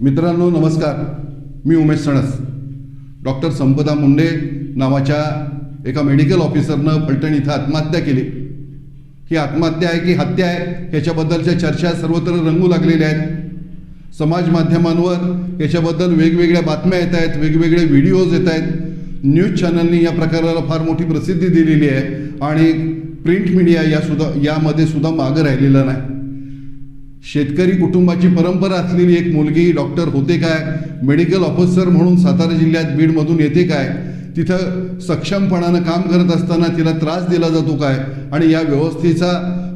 मित्रांनो नमस्कार. मी उमेश सणस. डॉक्टर संपदा मुंडे नावाच्या एका मेडिकल ऑफिसरनं फलटण इथं आत्महत्या केली. ही आत्महत्या आहे की हत्या आहे याच्याबद्दलच्या चर्चा सर्वत्र रंगू लागलेल्या आहेत. समाज माध्यमांवर याच्याबद्दल वेगवेगळ्या बातम्या येत आहेत वेगवेगळे व्हिडिओज येत आहेत. न्यूज चॅनलनी या प्रकाराला फार मोठी प्रसिद्धी दिलेली आहे आणि प्रिंट मीडिया या सुद्धा यामध्ये सुद्धा मागं राहिलेलं नाही. शेतकरी कुटुंबाची परंपरा असलेली एक मुलगी डॉक्टर होते काय? मेडिकल ऑफिसर म्हणून सातारा जिल्ह्यात बीडमधून येते काय? तिथं सक्षमपणानं काम करत असताना तिला त्रास दिला जातो काय? आणि या व्यवस्थेचा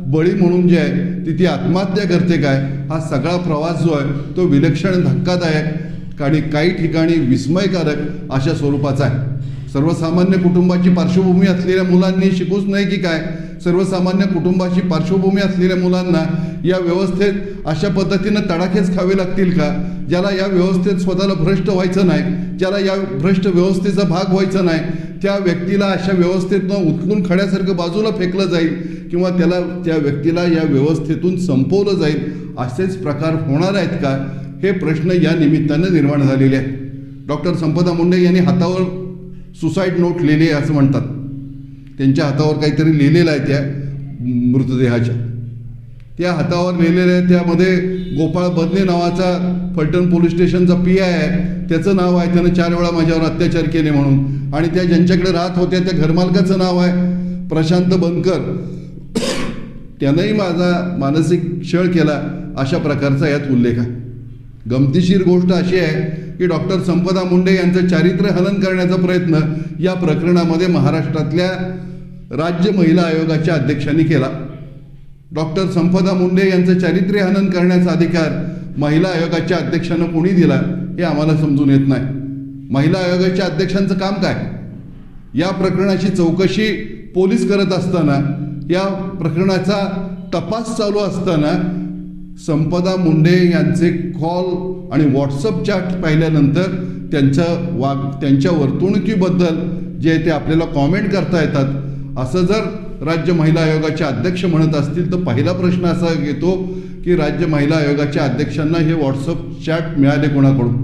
बळी म्हणून जे आहे ती ती आत्महत्या करते काय? हा सगळा प्रवास जो आहे तो विलक्षण धक्कादायक आणि काही ठिकाणी विस्मयकारक अशा स्वरूपाचा आहे. सर्वसामान्य कुटुंबाची पार्श्वभूमी असलेल्या मुलांनी शिकूच नाही की काय? सर्वसामान्य कुटुंबाची पार्श्वभूमी असलेल्या मुलांना या व्यवस्थेत अशा पद्धतीनं तडाखेच खावे लागतील का? ज्याला या व्यवस्थेत स्वतःला भ्रष्ट व्हायचं नाही ज्याला या भ्रष्ट व्यवस्थेचा भाग व्हायचा नाही त्या व्यक्तीला अशा व्यवस्थेतनं उचलून खड्यासारखं बाजूला फेकलं जाईल किंवा त्याला त्या व्यक्तीला या व्यवस्थेतून संपवलं जाईल असेच प्रकार होणार आहेत का? हे प्रश्न या निमित्तानं निर्माण झालेले आहेत. डॉक्टर संपदा मुंडे यांनी हातावर सुसाईड नोट लिहिली असं म्हणतात. त्यांच्या हातावर काहीतरी लिहिलेलं आहे त्या मृतदेहाच्या. त्या हातावर लिहिलेलं आहे त्यामध्ये गोपाळ बदने नावाचा फलटण पोलीस स्टेशनचा पी आय आहे. त्याचं नाव आहे त्यानं चार वेळा माझ्यावर अत्याचार केले म्हणून. आणि त्या ज्यांच्याकडे राहत होत्या त्या घरमालकाचं नाव आहे प्रशांत बनकर. त्यानंही माझा मानसिक छळ केला अशा प्रकारचा यात उल्लेख आहे. गमतीशीर गोष्ट अशी आहे की डॉक्टर संपदा मुंडे यांचं चारित्र्य हनन करण्याचा प्रयत्न या प्रकरणामध्ये महाराष्ट्रातल्या राज्य महिला आयोगाच्या अध्यक्षांनी केला. डॉक्टर संपदा मुंडे यांचं चारित्र्य हनन करण्याचा अधिकार महिला आयोगाच्या अध्यक्षानं कोणी दिला हे आम्हाला समजून येत नाही. महिला आयोगाच्या अध्यक्षांचं काम काय? या प्रकरणाची चौकशी पोलीस करत असताना या प्रकरणाचा तपास चालू असताना संपदा मुंडे यांचे कॉल आणि व्हॉट्सअप चॅट पाहिल्यानंतर त्यांचं वाग त्यांच्या वर्तणुकीबद्दल जे ते आपल्याला कॉमेंट करता येतात. असं जर राज्य महिला आयोगाचे अध्यक्ष म्हणत असतील तर पहिला प्रश्न असा येतो की राज्य महिला आयोगाच्या अध्यक्षांना हे व्हॉट्सअप चॅट मिळाले कोणाकडून?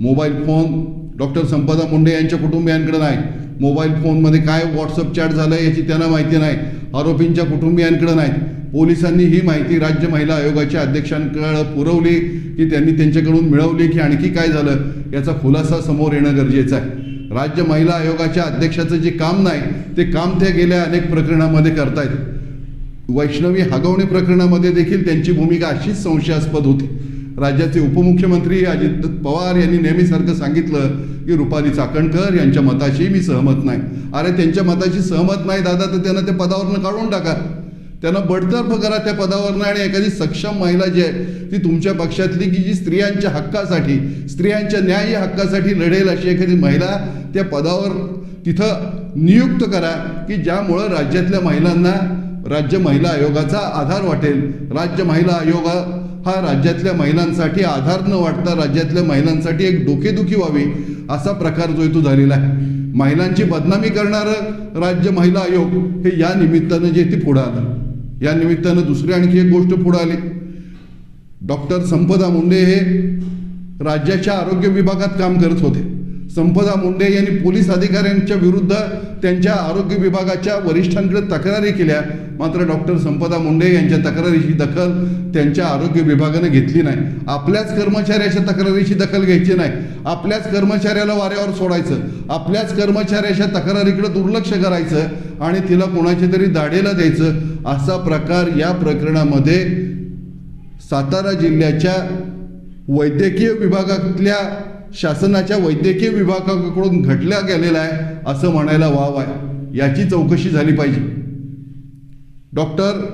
Mobile phone doctor Sampada Munde यांच्या कुटुंबियांकडे नाही. मोबाईल फोनमध्ये काय व्हॉट्सअप चॅट झालं याची त्यांना माहिती नाही. आरोपींच्या कुटुंबियांकडे नाही. पोलिसांनी ही माहिती राज्य महिला आयोगाच्या अध्यक्षांकडे पुरवली की त्यांनी त्यांच्याकडून मिळवली की आणखी काय झालं याचा खुलासा समोर येणं गरजेचं आहे. राज्य महिला आयोगाच्या अध्यक्षाचं जे काम नाही ते काम त्या गेल्या अनेक प्रकरणामध्ये करतायत. वैष्णवी हगवणे प्रकरणामध्ये देखील त्यांची भूमिका अशीच संशयास्पद होती. राज्याचे उपमुख्यमंत्री अजित पवार यांनी नेहमीसारखं सांगितलं की रुपाली चाकणकर यांच्या मताशी मी सहमत नाही. अरे त्यांच्या मताशी सहमत नाही दादा तर त्यांना ते पदावरनं काढून टाका. त्यांना बडतर्फ करा त्या पदावरनं आणि एखादी सक्षम महिला जी आहे ती तुमच्या पक्षातली की जी स्त्रियांच्या हक्कासाठी स्त्रियांच्या न्याय्य हक्कासाठी लढेल अशी एखादी महिला त्या पदावर तिथं नियुक्त करा की ज्यामुळं राज्यातल्या महिलांना राज्य महिला आयोगाचा आधार वाटेल. राज्य महिला आयोग हा राज्यातल्या महिलांसाठी आधार न वाटता राज्यातल्या महिलांसाठी एक डोकेदुखी व्हावी असा प्रकार जो इथं तो झालेला आहे. महिलांची बदनामी करणारं राज्य महिला आयोग हे या निमित्तानं जे ते पुढं आलं. या निमित्तानं दुसरी आणखी एक गोष्ट पुढं आली. डॉक्टर संपदा मुंडे हे राज्याच्या आरोग्य विभागात काम करत होते. संपदा मुंडे यांनी पोलीस अधिकाऱ्यांच्या विरुद्ध त्यांच्या आरोग्य विभागाच्या वरिष्ठांकडे तक्रारी केल्या. मात्र डॉक्टर संपदा मुंडे यांच्या तक्रारीची दखल त्यांच्या आरोग्य विभागानं घेतली नाही. आपल्याच कर्मचाऱ्याच्या तक्रारीची दखल घ्यायची नाही. आपल्याच कर्मचाऱ्याला वाऱ्यावर सोडायचं. आपल्याच कर्मचाऱ्याच्या तक्रारीकडे दुर्लक्ष करायचं आणि तिला कोणाच्या तरी दाढेला द्यायचं असा प्रकार या प्रकरणामध्ये सातारा जिल्ह्याच्या वैद्यकीय विभागातल्या शासनाच्या वैद्यकीय विभागाकडून घडला गेलेला आहे असं म्हणायला वाव आहे. याची चौकशी झाली पाहिजे. डॉक्टर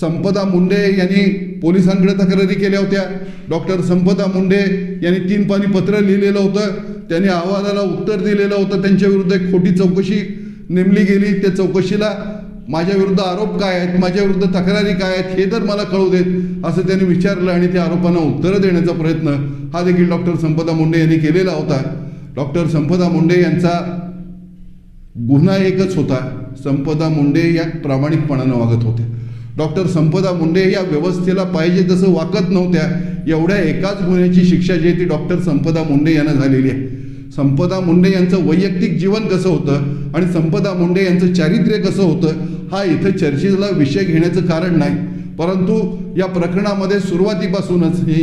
संपदा मुंडे यांनी पोलिसांकडे तक्रारी केल्या होत्या. डॉक्टर संपदा मुंडे यांनी तीन पाणी पत्र लिहिलेलं होतं. त्यांनी अहवालाला उत्तर दिलेलं होतं. त्यांच्या विरुद्ध एक खोटी चौकशी नेमली गेली. त्या चौकशीला माझ्या विरुद्ध आरोप काय आहेत? माझ्या विरुद्ध तक्रारी काय आहेत? हे तर मला कळू देत असं त्यांनी विचारलं आणि त्या आरोपांना उत्तरं देण्याचा प्रयत्न हा देखील डॉक्टर संपदा मुंडे यांनी केलेला होता. डॉक्टर संपदा मुंडे यांचा गुन्हा एकच होता. संपदा मुंडे या प्रामाणिकपणानं वागत होते डॉक्टर संपदा मुंडे या व्यवस्थेला पाहिजे तसं वाकत नव्हत्या एवढ्या एकाच गुन्ह्याची शिक्षा जी आहे ती डॉक्टर संपदा मुंडे यांना झालेली आहे. संपदा मुंडे यांचं वैयक्तिक जीवन कसं होतं? आणि संपदा मुंडे यांचं चारित्र्य कसं होतं हा इथं चर्चेला विषय घेण्याचं कारण नाही. परंतु या प्रकरणामध्ये सुरुवातीपासूनच हे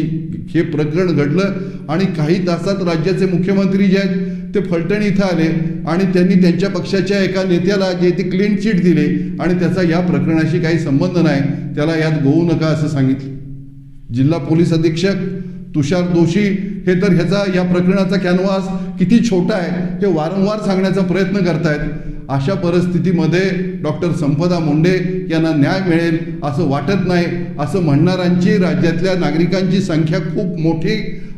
हे प्रकरण घडलं आणि काही तासात राज्याचे मुख्यमंत्री जे आहेत ते फलटण इथं आले आणि त्यांनी त्यांच्या पक्षाच्या एका नेत्याला जे ते क्लीन चिट दिले आणि त्याचा या प्रकरणाशी काही संबंध नाही त्याला यात गोवू नका असं सांगितलं. जिल्हा पोलीस अधीक्षक तुषार दोषी हे तर ह्याचा या प्रकरणाचा कॅनव्हास किती छोटा आहे हे वारंवार सांगण्याचा प्रयत्न करतायत. अशा परिस्थितीमध्ये डॉक्टर संपदा मुंडे यांना न्याय मिळेल असं वाटत नाही असं म्हणणाऱ्यांची राज्यातल्या नागरिकांची संख्या खूप मोठी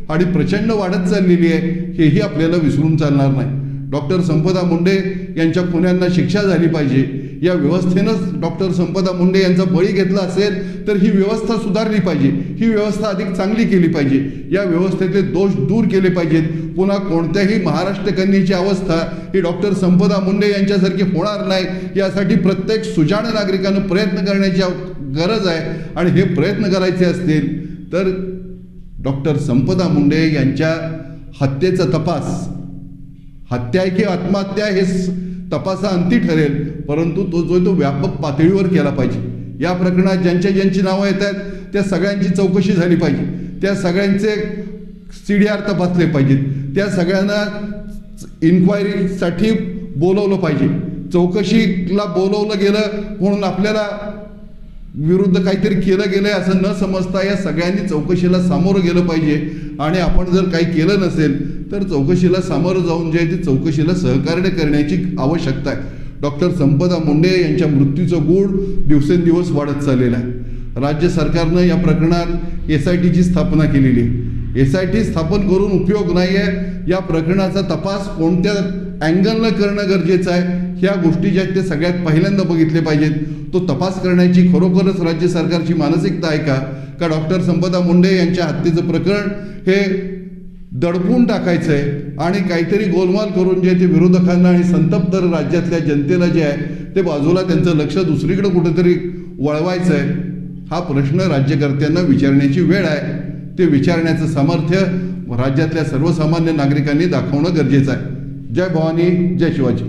आणि प्रचंड वाढत चाललेली आहे हेही आपल्याला विसरून चालणार नाही. डॉक्टर संपदा मुंडे यांच्या पुण्यांना शिक्षा झाली पाहिजे या व्यवस्थेनंच डॉक्टर संपदा मुंडे यांचा बळी घेतला असेल तर ही व्यवस्था सुधारली पाहिजे. ही व्यवस्था अधिक चांगली केली पाहिजे. या व्यवस्थेतले दोष दूर केले पाहिजेत. पुन्हा कोणत्याही महाराष्ट्रकन्येची अवस्था ही डॉक्टर संपदा मुंडे यांच्यासारखी होणार नाही यासाठी प्रत्येक सुजाण नागरिकानं प्रयत्न करण्याची गरज आहे. आणि हे प्रयत्न करायचे असतील तर डॉक्टर संपदा मुंडे यांच्या हत्येचा तपास. हत्या आहे की आत्महत्या हे तपासा अंती ठरेल परंतु तो जो तो व्यापक पातळीवर केला पाहिजे. या प्रकरणात ज्यांच्या ज्यांची नावं येत आहेत त्या सगळ्यांची चौकशी झाली पाहिजे. त्या सगळ्यांचे सी डी आर तपासले पाहिजेत. त्या सगळ्यांना इन्क्वायरीसाठी बोलवलं पाहिजे. चौकशीला बोलवलं गेलं म्हणून आपल्याला विरुद्ध काहीतरी केलं गेलंय असं न समजता या सगळ्यांनी चौकशीला सामोरं गेलं पाहिजे. आणि आपण जर काही केलं नसेल तर चौकशीला सामोरं जाऊन जे आहे ते चौकशीला सहकार्य करण्याची आवश्यकता आहे. डॉक्टर संपदा मुंडे यांच्या मृत्यूचं गूढ दिवसेंदिवस वाढत चाललेलं आहे. राज्य सरकारनं या प्रकरणात एस आय टीची स्थापना केलेली आहे. एस आय टी स्थापन करून उपयोग नाही आहे या प्रकरणाचा तपास कोणत्या अँगलनं करणं गरजेचं आहे ह्या गोष्टी ज्या आहेत ते सगळ्यात पहिल्यांदा बघितले पाहिजेत. तो तपास करण्याची खरोखरच राज्य सरकारची मानसिकता आहे का? का डॉक्टर संपदा मुंडे यांच्या हत्येचं प्रकरण हे दडपून टाकायचं आहे आणि काहीतरी गोलमाल करून जे ते विरोधकांना आणि संतप्त राज्यातल्या जनतेला जे आहे ते बाजूला त्यांचं लक्ष दुसरीकडे कुठेतरी वळवायचं आहे हा प्रश्न राज्यकर्त्यांना विचारण्याची वेळ आहे. ते विचारण्याचं सामर्थ्य राज्यातल्या सर्वसामान्य नागरिकांनी दाखवणं गरजेचं आहे. जय भवानी जय शिवाजी.